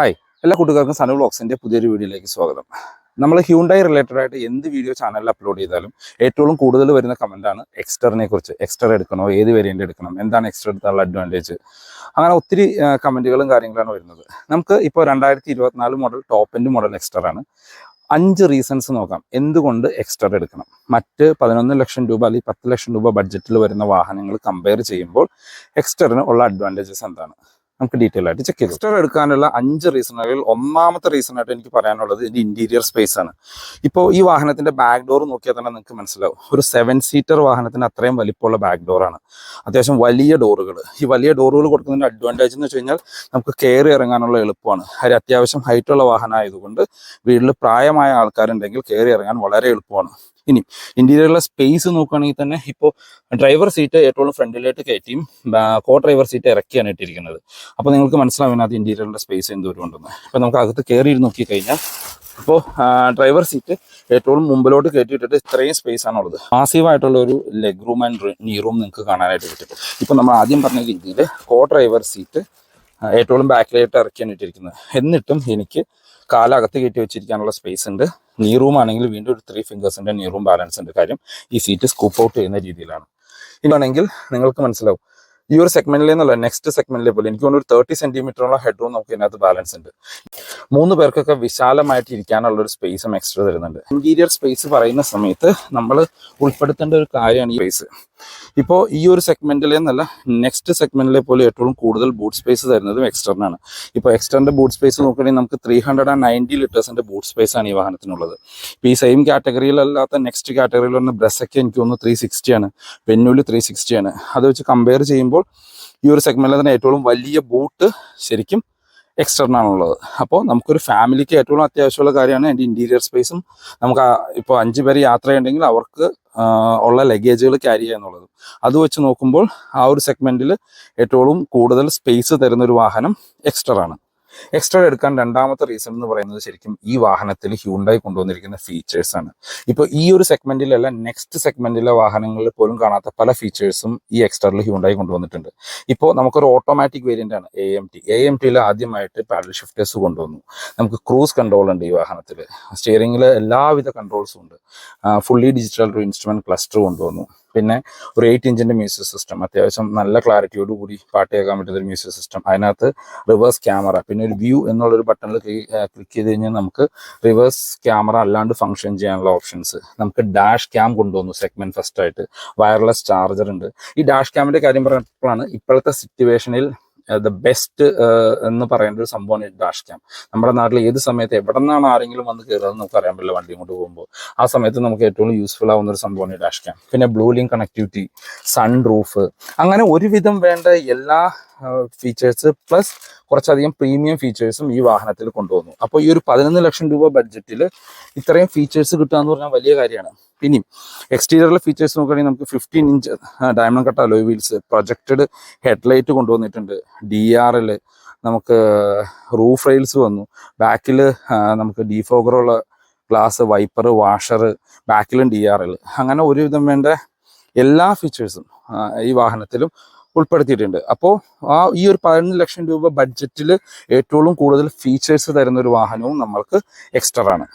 Hi എല്ലാ കൂട്ടുകാർക്കും സനു വ്ളോഗ്സിന്റെ പുതിയൊരു വീഡിയോയിലേക്ക് സ്വാഗതം. നമ്മൾ ഹ്യൂണ്ടായി റിലേറ്റഡ് ആയിട്ട് എന്ത് വീഡിയോ ചാനലിൽ അപ്ലോഡ് ചെയ്താലും ഏറ്റവും കൂടുതൽ വരുന്ന കമന്റാണ് എക്സ്റ്ററിനെ കുറിച്ച് എക്സ്റ്റർ എടുക്കണോ? ഏത് വേരിയന്റ് എടുക്കണം? എന്താണ് എക്സ്റ്റർ എടുത്താലുള്ള അഡ്വാന്റേജ് അങ്ങനെ ഒത്തിരി കമന്റുകളും കാര്യങ്ങളാണ് വരുന്നത്. നമുക്ക് ഇപ്പോൾ രണ്ടായിരത്തി ഇരുപത്തിനാല് model top end model Exter ആണ്. അഞ്ച് റീസൺസ് നോക്കാം. എന്തുകൊണ്ട് എക്സ്റ്റർ എടുക്കണം? മറ്റ് പതിനൊന്ന് ലക്ഷം രൂപ അല്ലെങ്കിൽ പത്ത് ലക്ഷം രൂപ ബഡ്ജറ്റിൽ വരുന്ന വാഹനങ്ങൾ കമ്പയർ ചെയ്യുമ്പോൾ എക്സ്റ്ററിന് ഉള്ള അഡ്വാന്റേജസ് എന്താണ്? നമുക്ക് ഡീറ്റെയിൽ ആയിട്ട് ചെക്ക് ചെയ്തു എക്സ്റ്റർ എടുക്കാനുള്ള അഞ്ച് റീസണുകളിൽ ഒന്നാമത്തെ റീസൺ ആയിട്ട് എനിക്ക് പറയാനുള്ളത് ഇതിന്റെ ഇന്റീരിയർ സ്പേസ് ആണ്. ഇപ്പോൾ ഈ വാഹനത്തിന്റെ ബാക്ക് ഡോർ നോക്കിയാൽ തന്നെ നിങ്ങൾക്ക് മനസ്സിലാവും. ഒരു സെവൻ സീറ്റർ വാഹനത്തിന് അത്രയും വലിപ്പമുള്ള ബാക്ക് ഡോറാണ് അത്യാവശ്യം വലിയ ഡോറുകൾ ഈ വലിയ ഡോറുകൾ കൊടുക്കുന്നതിന്റെ അഡ്വാന്റേജ് എന്ന് വെച്ച് കഴിഞ്ഞാൽ നമുക്ക് കയറി ഇറങ്ങാനുള്ള എളുപ്പമാണ്. കാര്യം അത്യാവശ്യം ഹൈറ്റുള്ള വാഹനമായതുകൊണ്ട് വീട്ടിൽ പ്രായമായ ആൾക്കാരുണ്ടെങ്കിൽ കയറി ഇറങ്ങാൻ വളരെ എളുപ്പമാണ്. ഇനി ഇന്റീരിയറിലെ സ്പേസ് നോക്കുകയാണെങ്കിൽ തന്നെ ഇപ്പോൾ ഡ്രൈവർ സീറ്റ് ഏറ്റവും ഫ്രണ്ടിലായിട്ട് കയറ്റിയും കോ ഡ്രൈവർ സീറ്റ് ഇറക്കിയാണ് ഇട്ടിരിക്കുന്നത്. അപ്പോൾ നിങ്ങൾക്ക് മനസ്സിലാവുന്ന അത് ഇന്റീരിയറിന്റെ സ്പേസ് എന്തോരം ഉണ്ടെന്ന് അപ്പോൾ നമുക്ക് അകത്ത് കയറി നോക്കി കഴിഞ്ഞാൽ ഇപ്പോൾ ഡ്രൈവർ സീറ്റ് ഏറ്റവും മുമ്പിലോട്ട് കയറ്റിയിട്ടിട്ട് ഇത്രയും സ്പേസ് ആണുള്ളത്. മാസീവായിട്ടുള്ള ഒരു leg room and knee room നിങ്ങൾക്ക് കാണാനായിട്ട് പറ്റും. ഇപ്പോൾ നമ്മൾ ആദ്യം പറഞ്ഞ രീതിയിൽ കോ ഡ്രൈവർ സീറ്റ് ഏറ്റവും ബാക്കിലായിട്ട് ഇറക്കിയാണ് ഇട്ടിരിക്കുന്നത്. എന്നിട്ടും എനിക്ക് കാലകത്ത് കയറ്റി വെച്ചിരിക്കാനുള്ള സ്പേസ് ഉണ്ട്. നീ റൂം ആണെങ്കിൽ വീണ്ടും ഒരു ത്രീ ഫിംഗേഴ്സിന്റെ നീ റൂം ബാലൻസ് ഉണ്ട്. കാര്യം ഈ സീറ്റ് സ്കൂപ്പ് ഔട്ട് ചെയ്യുന്ന രീതിയിലാണ്. ഇതാണെങ്കിൽ നിങ്ങൾക്ക് മനസ്സിലാവും. ഈ ഒരു സെഗ്മെന്റിൽ നിന്നല്ല നെക്സ്റ്റ് സെഗ്മെന്റിലെ പോലെ എനിക്ക് തോന്നുന്നു ഒരു തേർട്ടി സെന്റിമീറ്ററോളം ഹെഡ് റൂം നമുക്ക് ഇതിനകത്ത് ബാലൻസ് ഉണ്ട്. മൂന്ന് പേർക്കൊക്കെ വിശാലമായിട്ട് ഇരിക്കാനുള്ള ഒരു സ്പേസും എക്സ്ട്രാ തരുന്നുണ്ട്. ഇന്റീരിയർ സ്പേസ് പറയുന്ന സമയത്ത് നമ്മൾ ഉൾപ്പെടുത്തേണ്ട ഒരു കാര്യമാണ് ഈ സ്പേസ് ഇപ്പോൾ ഈ ഒരു സെഗ്മെന്റിലെ എന്നല്ല നെക്സ്റ്റ് സെഗ്മെന്റിലെ പോലെ ഏറ്റവും കൂടുതൽ ബൂട്ട് സ്പേസ് തരുന്നതും എക്സ്റ്റേണാണ് ഇപ്പോൾ എക്സ്റ്റേണിന്റെ ബൂട്ട് സ്പേസ് നോക്കുകയാണെങ്കിൽ നമുക്ക് ത്രീ ഹൺഡ്രഡ് ആൻഡ് നയന്റി ലിറ്റേഴ്സിന്റെ ബൂട്ട് സ്പേസ് ആണ് ഈ വാഹനത്തിനുള്ളത്. ഈ സെയിം കാറ്റഗറിയിലല്ലാത്ത നെക്സ്റ്റ് കാറ്റഗറിയിൽ വന്ന ബ്രസൊക്കെ എനിക്ക് തോന്നുന്നു ത്രീ സിക്സ്റ്റി ആണ്. പെന്നൂൽ ത്രീ സിക്സ്റ്റി ആണ്. അത് വെച്ച് കമ്പയർ ചെയ്യുമ്പോൾ ഈ ഒരു സെഗ്മെന്റിൽ തന്നെ ഏറ്റവും വലിയ ബൂട്ട് ശരിക്കും എക്സ്റ്റർണാണുള്ളത് അപ്പോൾ നമുക്കൊരു ഫാമിലിക്ക് ഏറ്റവും അത്യാവശ്യമുള്ള കാര്യമാണ് അതിന്റെ ഇന്റീരിയർ സ്പേസും നമുക്ക് ഇപ്പോൾ അഞ്ച് പേര് യാത്ര ഉണ്ടെങ്കിൽ അവർക്ക് ഉള്ള ലഗേജുകൾ ക്യാരി ചെയ്യുക എന്നുള്ളത്. അത് വെച്ച് നോക്കുമ്പോൾ ആ ഒരു സെഗ്മെന്റിൽ ഏറ്റവും കൂടുതൽ സ്പേസ് തരുന്ന ഒരു വാഹനം എക്സ്റ്റർ ആണ്. എക്സ്ട്രാ എടുക്കാൻ രണ്ടാമത്തെ റീസൺ എന്ന് പറയുന്നത് ശരിക്കും ഈ വാഹനത്തിൽ ഹ്യൂണ്ടായി കൊണ്ടുവന്നിരിക്കുന്ന ഫീച്ചേഴ്സ് ആണ്. ഇപ്പോൾ ഈ ഒരു സെഗ്മെന്റിലല്ല നെക്സ്റ്റ് സെഗ്മെന്റിലെ വാഹനങ്ങളിൽ പോലും കാണാത്ത പല ഫീച്ചേഴ്സും ഈ എക്സ്റ്ററിൽ ഹ്യൂണ്ടായി കൊണ്ടുവന്നിട്ടുണ്ട്. ഇപ്പോൾ നമുക്കൊരു ഓട്ടോമാറ്റിക് വേരിയന്റ് ആണ് A M T A M ടിയിൽ ആദ്യമായിട്ട് പാഡൽ ഷിഫ്റ്റേഴ്സ് കൊണ്ടുവന്നു. നമുക്ക് ക്രൂസ് കൺട്രോൾ ഉണ്ട് ഈ വാഹനത്തിൽ സ്റ്റിയറിംഗിൽ എല്ലാവിധ കൺട്രോൾസും ഉണ്ട്. ഫുള്ളി ഡിജിറ്റൽ ഇൻസ്ട്രുമെന്റ് ക്ലസ്റ്റർ കൊണ്ടുവന്നു. പിന്നെ ഒരു എയ്റ്റ് ഇഞ്ചിന്റെ മ്യൂസിക് സിസ്റ്റം അത്യാവശ്യം നല്ല ക്ലാരിറ്റിയോട് കൂടി പാട്ട് കേൾക്കാൻ പറ്റുന്ന ഒരു മ്യൂസിക് സിസ്റ്റം അതിനകത്ത് റിവേഴ്സ് ക്യാമറ പിന്നെ ഒരു വ്യൂ എന്നുള്ള ഒരു ബട്ടണിൽ ക്ലിക്ക് ചെയ്ത് കഴിഞ്ഞാൽ നമുക്ക് റിവേഴ്സ് ക്യാമറ അല്ലാണ്ട് ഫംഗ്ഷൻ ചെയ്യാനുള്ള ഓപ്ഷൻസ് നമുക്ക് ഡാഷ് ക്യാം കൊണ്ടുവന്നു സെഗ്മെന്റ് ഫസ്റ്റ് ആയിട്ട്. വയർലെസ് ചാർജർ ഉണ്ട്. ഈ ഡാഷ് ക്യാമിന്റെ കാര്യം പറഞ്ഞപ്പോഴാണ് ഇപ്പോഴത്തെ സിറ്റുവേഷനിൽ ദ ബെസ്റ്റ് എന്ന് പറയേണ്ട ഒരു സംഭവമാണ് ഡാഷ് ക്യാം നമ്മുടെ നാട്ടിൽ ഏത് സമയത്ത് എവിടെ നിന്നാണ് ആരെങ്കിലും വന്ന് കയറുന്നത് നമുക്ക് അറിയാൻ പറ്റില്ല വണ്ടി കൊണ്ട് പോകുമ്പോൾ. ആ സമയത്ത് നമുക്ക് ഏറ്റവും യൂസ്ഫുൾ ആവുന്ന ഒരു സംഭവമാണ് ഡാഷ് ക്യാം പിന്നെ ബ്ലൂ കണക്ടിവിറ്റി സൺ റൂഫ് അങ്ങനെ ഒരുവിധം വേണ്ട എല്ലാ ഫീച്ചേഴ്സ് പ്ലസ് കുറച്ചധികം പ്രീമിയം ഫീച്ചേഴ്സും ഈ വാഹനത്തിൽ കൊണ്ടുവന്നു. അപ്പോൾ ഈ ഒരു പതിനൊന്ന് ലക്ഷം രൂപ ബഡ്ജറ്റിൽ ഇത്രയും ഫീച്ചേഴ്സ് കിട്ടുക എന്ന് പറഞ്ഞാൽ വലിയ കാര്യമാണ്. പിന്നെയും എക്സ്റ്റീരിയറിലെ ഫീച്ചേഴ്സ് നോക്കുകയാണെങ്കിൽ നമുക്ക് fifteen inch diamond cut alloy wheels projected headlight കൊണ്ടുവന്നിട്ടുണ്ട്. ഡി ആർ എൽ നമുക്ക് റൂഫ് റെയിൽസ് വന്നു. ബാക്കിൽ നമുക്ക് ഡീഫോഗറുള്ള ഗ്ലാസ് വൈപ്പർ വാഷർ ബാക്കിലും ഡി ആർ എൽ അങ്ങനെ ഒരുവിധം വേണ്ട എല്ലാ ഫീച്ചേഴ്സും ഈ വാഹനത്തിലും ഉൾപ്പെടുത്തിയിട്ടുണ്ട്. അപ്പോൾ ആ ഈ ഒരു പതിനൊന്ന് ലക്ഷം രൂപ ബഡ്ജറ്റിൽ ഏറ്റവും കൂടുതൽ ഫീച്ചേഴ്സ് തരുന്ന ഒരു വാഹനവും നമ്മൾക്ക് എക്സ്ട്രാ ആണ്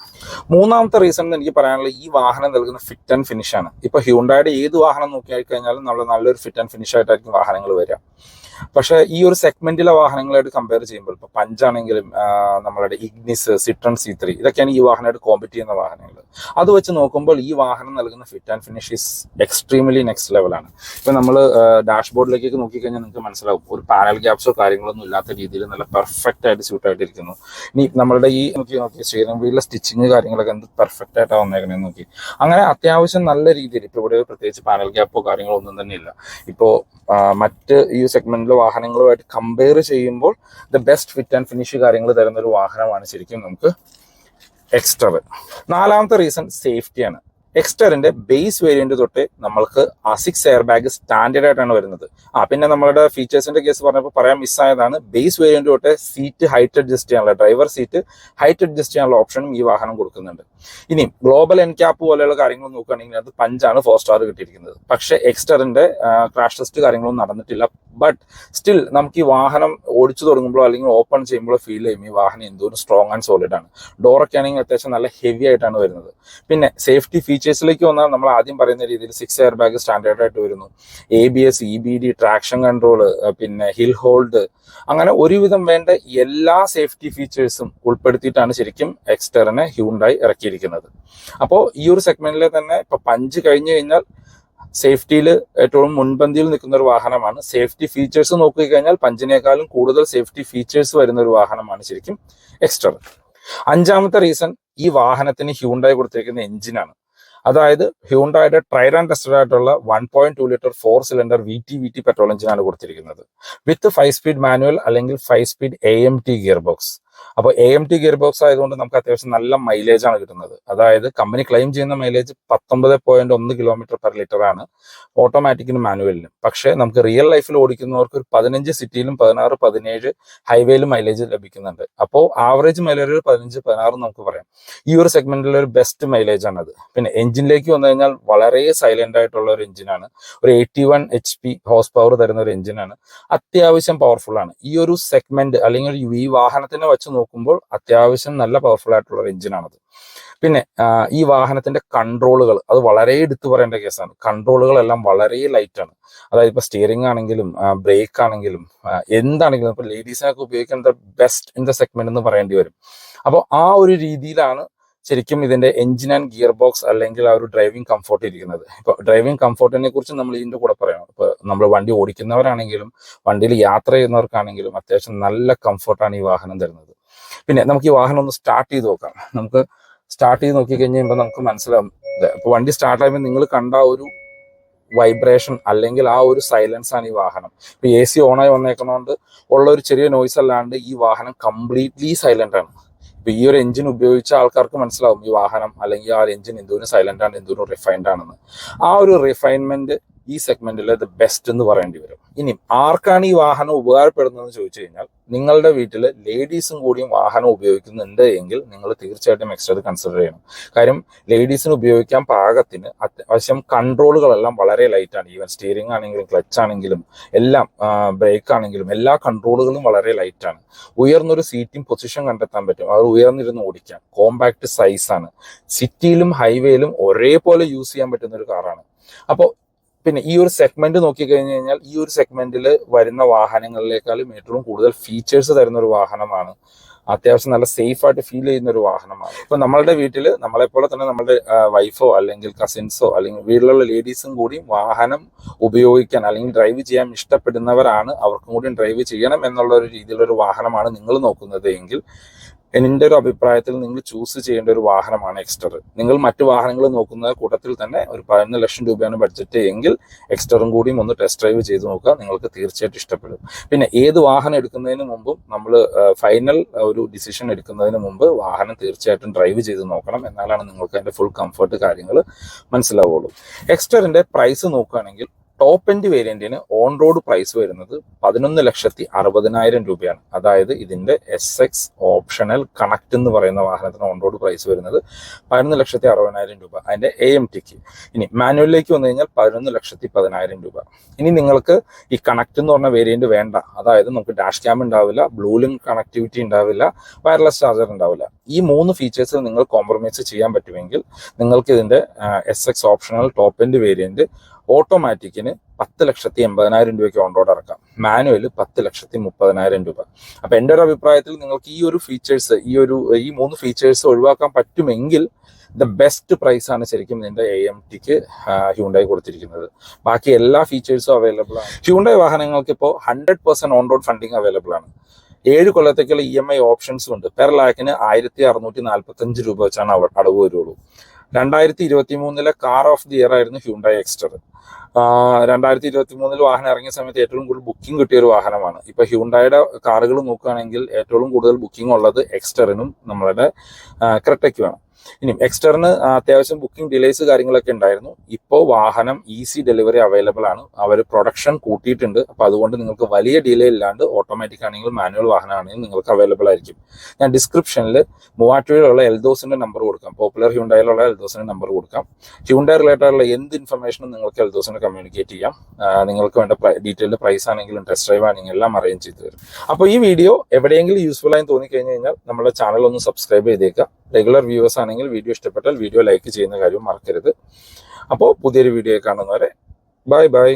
മൂന്നാമത്തെ റീസൺ എനിക്ക് പറയാനുള്ളത് ഈ വാഹനം നൽകുന്ന ഫിറ്റ് ആൻഡ് ഫിനിഷ് ആണ്. ഇപ്പൊ ഹ്യൂണ്ടായുടെ ഏത് വാഹനം നോക്കിയാൽ കഴിഞ്ഞാലും നമ്മൾ നല്ലൊരു ഫിറ്റ് ആൻഡ് ഫിനിഷ് ആയിട്ടായിരിക്കും വാഹനങ്ങൾ വരിക. പക്ഷേ ഈ ഒരു സെഗ്മെന്റിലെ വാഹനങ്ങളായിട്ട് കമ്പയർ ചെയ്യുമ്പോൾ ഇപ്പൊ പഞ്ചാണെങ്കിലും നമ്മളുടെ ഇഗ്നിസ് സിട്രൺ സി ത്രീ ഇതൊക്കെയാണ് ഈ വാഹനമായിട്ട് കോമ്പറ്റ് ചെയ്യുന്ന വാഹനങ്ങൾ. അത് വെച്ച് നോക്കുമ്പോൾ ഈ വാഹനം നൽകുന്ന fit and finish is extremely next ലെവലാണ് ഇപ്പൊ നമ്മൾ ഡാഷ്ബോർഡിലേക്കൊക്കെ നോക്കിക്കഴിഞ്ഞാൽ നിങ്ങൾക്ക് മനസ്സിലാവും. ഒരു പാനൽ ഗ്യാപ്സോ കാര്യങ്ങളൊന്നും ഇല്ലാത്ത രീതിയിൽ നല്ല പെർഫെക്റ്റ് ആയിട്ട് സ്യൂട്ട് ആയിട്ടിരിക്കുന്നു. ഇനി നമ്മളുടെ ഈ നോക്കി നോക്കി സ്റ്റിയറിംഗ് വീലിലെ സ്റ്റിച്ചിങ് കാര്യങ്ങളൊക്കെ എന്ത് പെർഫെക്റ്റ് ആയിട്ടാണ് വന്നേക്കണേന്ന് നോക്കി. അങ്ങനെ അത്യാവശ്യം നല്ല രീതിയിൽ ഇപ്പോൾ ഇവിടെ പ്രത്യേകിച്ച് പാനൽ ഗ്യാപ്പോ കാര്യങ്ങളോ ഒന്നും തന്നെ ഇല്ല. ഇപ്പോ മറ്റ് ഈ സെഗ്മെന്റിലെ വാഹനങ്ങളുമായിട്ട് കമ്പയർ ചെയ്യുമ്പോൾ the best fit and finish കാര്യങ്ങൾ തരുന്ന ഒരു വാഹനമാണ് ശരിക്കും നമുക്ക് എക്സ്ട്രവ് നാലാമത്തെ റീസൺ സേഫ്റ്റിയാണ് എക്സ്റ്ററിന്റെ ബേസ് വേരിയന്റ് തൊട്ട് നമ്മൾക്ക് ആ സിക്സ് എയർ ബാഗ് സ്റ്റാൻഡേർഡ് ആയിട്ടാണ് വരുന്നത്. ആ പിന്നെ നമ്മുടെ ഫീച്ചേഴ്സിന്റെ കേസ് പറഞ്ഞപ്പോൾ പറയാൻ മിസ്സായതാണ് ബേസ് വേരിയന്റ് തൊട്ട് സീറ്റ് ഹൈറ്റ് അഡ്ജസ്റ്റ് ചെയ്യാനുള്ള ഡ്രൈവർ സീറ്റ് ഹൈറ്റ് അഡ്ജസ്റ്റ് ചെയ്യാനുള്ള ഓപ്ഷനും ഈ വാഹനം കൊടുക്കുന്നുണ്ട്. ഇനി ഗ്ലോബൽ എൻ ക്യാപ്പ് പോലെയുള്ള കാര്യങ്ങൾ നോക്കുകയാണെങ്കിൽ അത് പഞ്ചാണ് ഫോർ സ്റ്റാർ കിട്ടിയിരിക്കുന്നത്. പക്ഷേ എക്സ്റ്ററിന്റെ ക്രാഷ് ടെസ്റ്റ് കാര്യങ്ങളൊന്നും നടന്നിട്ടില്ല. ബട്ട് സ്റ്റിൽ നമുക്ക് ഈ വാഹനം ഓടിച്ചു തുടങ്ങുമ്പോഴോ അല്ലെങ്കിൽ ഓപ്പൺ ചെയ്യുമ്പോഴോ ഫീൽ ചെയ്യും ഈ വാഹനം എന്തോരം സ്ട്രോങ് ആൻഡ് സോളിഡ് ആണ്. ഡോറൊക്കെ ആണെങ്കിൽ അത്യാവശ്യം നല്ല ഹെവി ആയിട്ടാണ് വരുന്നത്. പിന്നെ സേഫ്റ്റി ഫീച്ചേഴ്സിലേക്ക് വന്നാൽ നമ്മൾ ആദ്യം പറയുന്ന രീതിയിൽ സിക്സ് എയർ ബാഗ് സ്റ്റാൻഡേർഡ് ആയിട്ട് വരുന്നു A B S E B D traction control പിന്നെ ഹിൽ ഹോൾഡ് അങ്ങനെ ഒരുവിധം വേണ്ട എല്ലാ സേഫ്റ്റി ഫീച്ചേഴ്സും ഉൾപ്പെടുത്തിയിട്ടാണ് ശരിക്കും എക്സ്റ്ററിനെ ഹ്യൂണ്ടായി ഇറക്കിയിരിക്കുന്നത്. അപ്പോൾ ഈ ഒരു സെഗ്മെന്റിലെ തന്നെ ഇപ്പൊ പഞ്ച് കഴിഞ്ഞു കഴിഞ്ഞാൽ സേഫ്റ്റിയിൽ ഏറ്റവും മുൻപന്തിയിൽ നിൽക്കുന്ന ഒരു വാഹനമാണ്. സേഫ്റ്റി ഫീച്ചേഴ്സ് നോക്കിക്കഴിഞ്ഞാൽ പഞ്ചിനേക്കാളും കൂടുതൽ സേഫ്റ്റി ഫീച്ചേഴ്സ് വരുന്ന ഒരു വാഹനമാണ് ശരിക്കും എക്സ്റ്റർ അഞ്ചാമത്തെ റീസൺ ഈ വാഹനത്തിന് ഹ്യൂണ്ടായി കൊടുത്തിരിക്കുന്ന എഞ്ചിനാണ് അതായത് ഹ്യൂണ്ടായുടെ ട്രൈഡ് ആൻഡ് ടെസ്റ്റഡ് ആയിട്ടുള്ള one point two litre four cylinder V T V T petrol എഞ്ചിനാണ് കൊടുത്തിരിക്കുന്നത്. വിത്ത് ഫൈവ് സ്പീഡ് മാനുവൽ അല്ലെങ്കിൽ five speed A M T gear box അപ്പോൾ A M T gear box ആയതുകൊണ്ട് നമുക്ക് അത്യാവശ്യം നല്ല മൈലേജ് ആണ് കിട്ടുന്നത്. അതായത് കമ്പനി ക്ലെയിം ചെയ്യുന്ന മൈലേജ് പത്തൊമ്പത് പോയിന്റ് ഒന്ന് കിലോമീറ്റർ പെർ ലിറ്റർ ആണ് ഓട്ടോമാറ്റിക്കിനും മാനുവലിനും പക്ഷേ നമുക്ക് റിയൽ ലൈഫിൽ ഓടിക്കുന്നവർക്ക് ഒരു പതിനഞ്ച് സിറ്റിയിലും പതിനാറ് പതിനേഴ് ഹൈവേയിലും മൈലേജ് ലഭിക്കുന്നുണ്ട്. അപ്പോൾ ആവറേജ് മൈലേജ് പതിനഞ്ച് പതിനാറ് നമുക്ക് പറയാം. ഈ ഒരു സെഗ്മെന്റിലെ ഒരു ബെസ്റ്റ് മൈലേജ് ആണത് പിന്നെ എഞ്ചിനിലേക്ക് വന്നു കഴിഞ്ഞാൽ വളരെ സൈലന്റ് ആയിട്ടുള്ള ഒരു എഞ്ചിനാണ് ഒരു eighty one H P horse power തരുന്ന ഒരു എഞ്ചിനാണ് അത്യാവശ്യം പവർഫുൾ ആണ്. ഈ ഒരു സെഗ്മെന്റ് അല്ലെങ്കിൽ ഈ വാഹനത്തിനെ വെച്ച് നോക്കുമ്പോൾ അത്യാവശ്യം നല്ല പവർഫുൾ ആയിട്ടുള്ള ഒരു എഞ്ചിനാണത് പിന്നെ ഈ വാഹനത്തിന്റെ കൺട്രോളുകൾ അത് വളരെ എടുത്തു പറയേണ്ട കേസാണ്. കൺട്രോളുകളെല്ലാം വളരെ ലൈറ്റ് ആണ്. അതായത് ഇപ്പൊ സ്റ്റിയറിംഗ് ആണെങ്കിലും ബ്രേക്ക് ആണെങ്കിലും എന്താണെങ്കിലും ഇപ്പൊ ലേഡീസിനൊക്കെ ഉപയോഗിക്കേണ്ട ബെസ്റ്റ് ഇൻ ദ സെഗ്മെന്റ് എന്ന് പറയേണ്ടി വരും. അപ്പോൾ ആ ഒരു രീതിയിലാണ് ശരിക്കും ഇതിന്റെ എഞ്ചിൻ ആൻഡ് ഗിയർ ബോക്സ് അല്ലെങ്കിൽ ആ ഒരു ഡ്രൈവിംഗ് കംഫോർട്ട് ഇരിക്കുന്നത്. ഇപ്പൊ ഡ്രൈവിംഗ് കംഫോർട്ടിനെ കുറിച്ച് നമ്മൾ ഇതിന്റെ കൂടെ പറയണം. ഇപ്പൊ നമ്മൾ വണ്ടി ഓടിക്കുന്നവരാണെങ്കിലും വണ്ടിയിൽ യാത്ര ചെയ്യുന്നവർക്കാണെങ്കിലും അത്യാവശ്യം നല്ല കംഫോർട്ടാണ് ഈ വാഹനം തരുന്നത്. പിന്നെ നമുക്ക് ഈ വാഹനം ഒന്ന് സ്റ്റാർട്ട് ചെയ്ത് നോക്കാം. നമുക്ക് സ്റ്റാർട്ട് ചെയ്ത് നോക്കി കഴിഞ്ഞാൽ നമുക്ക് മനസ്സിലാവും. ഇപ്പൊ വണ്ടി സ്റ്റാർട്ട് ആയപ്പോൾ നിങ്ങൾ കണ്ട ഒരു വൈബ്രേഷൻ അല്ലെങ്കിൽ ആ ഒരു സൈലൻസ് ആണ് ഈ വാഹനം. ഇപ്പൊ എ സി ഓണായി വന്നേക്കുന്നതുകൊണ്ട് ഉള്ള ഒരു ചെറിയ നോയ്സ് അല്ലാണ്ട് ഈ വാഹനം കംപ്ലീറ്റ്ലി സൈലന്റ് ആണ്. ഇപ്പൊ ഈ ഒരു എഞ്ചിൻ ഉപയോഗിച്ച ആൾക്കാർക്ക് മനസ്സിലാവും ഈ വാഹനം അല്ലെങ്കിൽ ആ ഒരു എഞ്ചിൻ എന്തോരം സൈലന്റ് ആണ് എന്തോരം റിഫൈൻഡ് ആണെന്ന്. ആ ഒരു റിഫൈൻമെന്റ് ഈ സെഗ്മെന്റിലെ ദ ബെസ്റ്റ് എന്ന് പറയേണ്ടി വരും. ഇനി ആർക്കാണ് ഈ വാഹനം ഉപകാരപ്പെടുന്നതെന്ന് ചോദിച്ചു കഴിഞ്ഞാൽ നിങ്ങളുടെ വീട്ടിൽ ലേഡീസും കൂടിയും വാഹനം ഉപയോഗിക്കുന്നുണ്ട് എങ്കിൽ നിങ്ങൾ തീർച്ചയായിട്ടും എക്സ്ട്രാ കൺസിഡർ ചെയ്യണം. കാര്യം ലേഡീസിന് ഉപയോഗിക്കാൻ പാകത്തിന് അത്യാവശ്യം കൺട്രോളുകളെല്ലാം വളരെ ലൈറ്റാണ് ഈവൻ സ്റ്റിയറിംഗ് ആണെങ്കിലും ക്ലച്ച് ആണെങ്കിലും എല്ലാം ബ്രേക്ക് ആണെങ്കിലും എല്ലാ കൺട്രോളുകളും വളരെ ലൈറ്റാണ് ഉയർന്നൊരു സീറ്റിംഗ് പൊസിഷൻ കണ്ടെത്താൻ പറ്റും. അത് ഉയർന്നിരുന്ന് ഓടിക്കാം കോമ്പാക്ട് സൈസ് ആണ്. സിറ്റിയിലും ഹൈവേയിലും ഒരേപോലെ യൂസ് ചെയ്യാൻ പറ്റുന്ന ഒരു കാറാണ് അപ്പോൾ പിന്നെ ഈ ഒരു സെഗ്മെന്റ് നോക്കിക്കഴിഞ്ഞ് കഴിഞ്ഞാൽ ഈ ഒരു സെഗ്മെന്റിൽ വരുന്ന വാഹനങ്ങളിലേക്കാളും ഏറ്റവും കൂടുതൽ ഫീച്ചേഴ്സ് തരുന്ന ഒരു വാഹനമാണ്. അത്യാവശ്യം നല്ല സേഫ് ആയിട്ട് ഫീൽ ചെയ്യുന്ന ഒരു വാഹനമാണ്. ഇപ്പൊ നമ്മളുടെ വീട്ടിൽ നമ്മളെപ്പോലെ തന്നെ നമ്മുടെ വൈഫോ അല്ലെങ്കിൽ കസിൻസോ അല്ലെങ്കിൽ വീട്ടിലുള്ള ലേഡീസും കൂടി വാഹനം ഉപയോഗിക്കാൻ അല്ലെങ്കിൽ ഡ്രൈവ് ചെയ്യാൻ ഇഷ്ടപ്പെടുന്നവരാണ്. അവർക്കും കൂടി ഡ്രൈവ് ചെയ്യണം എന്നുള്ള ഒരു രീതിയിലുള്ള ഒരു വാഹനമാണ് നിങ്ങൾ നോക്കുന്നത് എങ്കിൽ എന്റെ ഒരു അഭിപ്രായത്തിൽ നിങ്ങൾ ചൂസ് ചെയ്യേണ്ട ഒരു വാഹനമാണ് എക്സ്റ്റർ നിങ്ങൾ മറ്റു വാഹനങ്ങൾ നോക്കുന്ന കൂട്ടത്തിൽ തന്നെ ഒരു പതിനൊന്ന് ലക്ഷം രൂപയാണ് ബഡ്ജറ്റ് എങ്കിൽ എക്സ്റ്ററും കൂടിയും ഒന്ന് ടെസ്റ്റ് ഡ്രൈവ് ചെയ്ത് നോക്കുക. നിങ്ങൾക്ക് തീർച്ചയായിട്ടും ഇഷ്ടപ്പെടും. പിന്നെ ഏത് വാഹനം എടുക്കുന്നതിന് മുമ്പും നമ്മൾ ഫൈനൽ ഒരു ഡിസിഷൻ എടുക്കുന്നതിന് മുമ്പ് വാഹനം തീർച്ചയായിട്ടും ഡ്രൈവ് ചെയ്ത് നോക്കണം. എന്നാലാണ് നിങ്ങൾക്ക് അതിന്റെ ഫുൾ കംഫർട്ട് കാര്യങ്ങൾ മനസ്സിലാവുള്ളൂ. എക്സ്റ്ററിന്റെ പ്രൈസ് നോക്കുകയാണെങ്കിൽ ടോപ്പ് എൻഡ് വേരിയന്റിന് ഓൺ റോഡ് പ്രൈസ് വരുന്നത് പതിനൊന്ന് ലക്ഷത്തി അറുപതിനായിരം രൂപയാണ്. അതായത് ഇതിന്റെ എസ് എക്സ് ഓപ്ഷണൽ കണക്ട് എന്ന് പറയുന്ന വാഹനത്തിന് ഓൺ റോഡ് പ്രൈസ് വരുന്നത് പതിനൊന്ന് ലക്ഷത്തി അറുപതിനായിരം രൂപ. അതിന്റെ എ എം ടിക്ക് ഇനി മാനുവലിലേക്ക് വന്നു കഴിഞ്ഞാൽ പതിനൊന്ന് ലക്ഷത്തി പതിനായിരം രൂപ. ഇനി നിങ്ങൾക്ക് ഈ കണക്ട് എന്ന് പറഞ്ഞ വേരിയന്റ് വേണ്ട. അതായത് നമുക്ക് ഡാഷ് ക്യാം ഉണ്ടാവില്ല ബ്ലൂലിംഗ് കണക്ടിവിറ്റി ഉണ്ടാവില്ല വയർലെസ് ചാർജർ ഉണ്ടാവില്ല. ഈ മൂന്ന് ഫീച്ചേഴ്സ് നിങ്ങൾ കോംപ്രമൈസ് ചെയ്യാൻ പറ്റുമെങ്കിൽ നിങ്ങൾക്ക് ഇതിന്റെ S X optional top end variant ഓട്ടോമാറ്റിക്കിന് പത്ത് ലക്ഷത്തി എൺപതിനായിരം രൂപയ്ക്ക് ഓൺ റോഡ് ഇറക്കാം. മാനുവൽ പത്ത് ലക്ഷത്തി മുപ്പതിനായിരം രൂപ. അപ്പൊ എന്റെ ഒരു അഭിപ്രായത്തിൽ നിങ്ങൾക്ക് ഈ ഒരു ഫീച്ചേഴ്സ് ഈ ഒരു ഈ മൂന്ന് ഫീച്ചേഴ്സ് ഒഴിവാക്കാൻ പറ്റുമെങ്കിൽ ദ ബെസ്റ്റ് പ്രൈസ് ആണ് ശരിക്കും നിന്റെ എ എം ടിക്ക് ഹ്യൂണ്ടായി കൊടുത്തിരിക്കുന്നത്. ബാക്കി എല്ലാ ഫീച്ചേഴ്സും അവൈലബിൾ ആണ്. ഹ്യൂണ്ടായി വാഹനങ്ങൾക്ക് ഇപ്പോൾ hundred percent on road funding available ആണ്. ഏഴ് കൊല്ലത്തേക്കുള്ള ഇ എം ഐ ഓപ്ഷൻസും ഉണ്ട്. പെർ ലാക്കിന് ആയിരത്തി അറുന്നൂറ്റി നാൽപ്പത്തി അഞ്ച് രൂപ വെച്ചാണ് അടവ് വരുള്ളൂ. രണ്ടായിരത്തി ഇരുപത്തി മൂന്നിലെ കാർ ഓഫ് ദി ഇയർ ആയിരുന്നു ഹ്യൂണ്ടായി എക്സ്റ്റർ രണ്ടായിരത്തി ഇരുപത്തി മൂന്നിൽ വാഹനം ഇറങ്ങിയ സമയത്ത് ഏറ്റവും കൂടുതൽ ബുക്കിംഗ് കിട്ടിയ ഒരു വാഹനമാണ്. ഇപ്പൊ ഹ്യൂണ്ടായുടെ കാറുകൾ നോക്കുകയാണെങ്കിൽ ഏറ്റവും കൂടുതൽ ബുക്കിംഗ് ഉള്ളത് എക്സ്റ്ററിനും നമ്മളുടെ ക്രെട്ടയ്ക്കുമാണ് ഇനി എക്സ്റ്ററിന് അത്യാവശ്യം ബുക്കിംഗ് ഡിലേസ് കാര്യങ്ങളൊക്കെ ഉണ്ടായിരുന്നു. ഇപ്പോൾ വാഹനം ഈസി ഡെലിവറി അവൈലബിൾ ആണ്. അവർ പ്രൊഡക്ഷൻ കൂട്ടിയിട്ടുണ്ട്. അപ്പോൾ അതുകൊണ്ട് നിങ്ങൾക്ക് വലിയ ഡിലേ ഇല്ലാണ്ട് ഓട്ടോമാറ്റിക് ആണെങ്കിലും മാനുവൽ വാഹനമാണെങ്കിൽ നിങ്ങൾക്ക് അവൈലബിൾ ആയിരിക്കും. ഞാൻ ഡിസ്ക്രിപ്ഷനിൽ മൂവാറ്റുപുഴയിലുള്ള എൽദോസിന്റെ നമ്പർ കൊടുക്കാം. പോപ്പുലർ ഹ്യൂണ്ടായിലുള്ള എൽദോസിന്റെ നമ്പർ കൊടുക്കാം. ഹ്യൂണ്ടായി റിലേറ്റഡ് ആയിട്ടുള്ള എന്ത് ഇൻഫർമേഷനും നിങ്ങൾക്ക് എൽദോസിന് കമ്മ്യൂണിക്കേറ്റ് ചെയ്യാം. നിങ്ങൾക്ക് വേണ്ട ഡീറ്റെയിൽഡ് പ്രൈസ് ആണെങ്കിലും ടെസ്റ്റ് ഡ്രൈവ് ആണെങ്കിലും എല്ലാം അറേഞ്ച് ചെയ്ത് തരും. അപ്പോൾ ഈ വീഡിയോ എവിടെയെങ്കിലും യൂസ്ഫുൾ ആയി തോന്നിക്കഴിഞ്ഞ് കഴിഞ്ഞാൽ നമ്മുടെ ചാനൽ ഒന്ന് സബ്സ്ക്രൈബ് ചെയ്തേക്കുക. റെഗുലർ വ്യൂവേഴ്സ് ആണെങ്കിൽ വീഡിയോ ഇഷ്ടപ്പെട്ടാൽ വീഡിയോ ലൈക്ക് ചെയ്യുന്ന കാര്യം മറക്കരുത്. അപ്പോൾ പുതിയൊരു വീഡിയോ കാണുന്നവരെ ബൈ ബൈ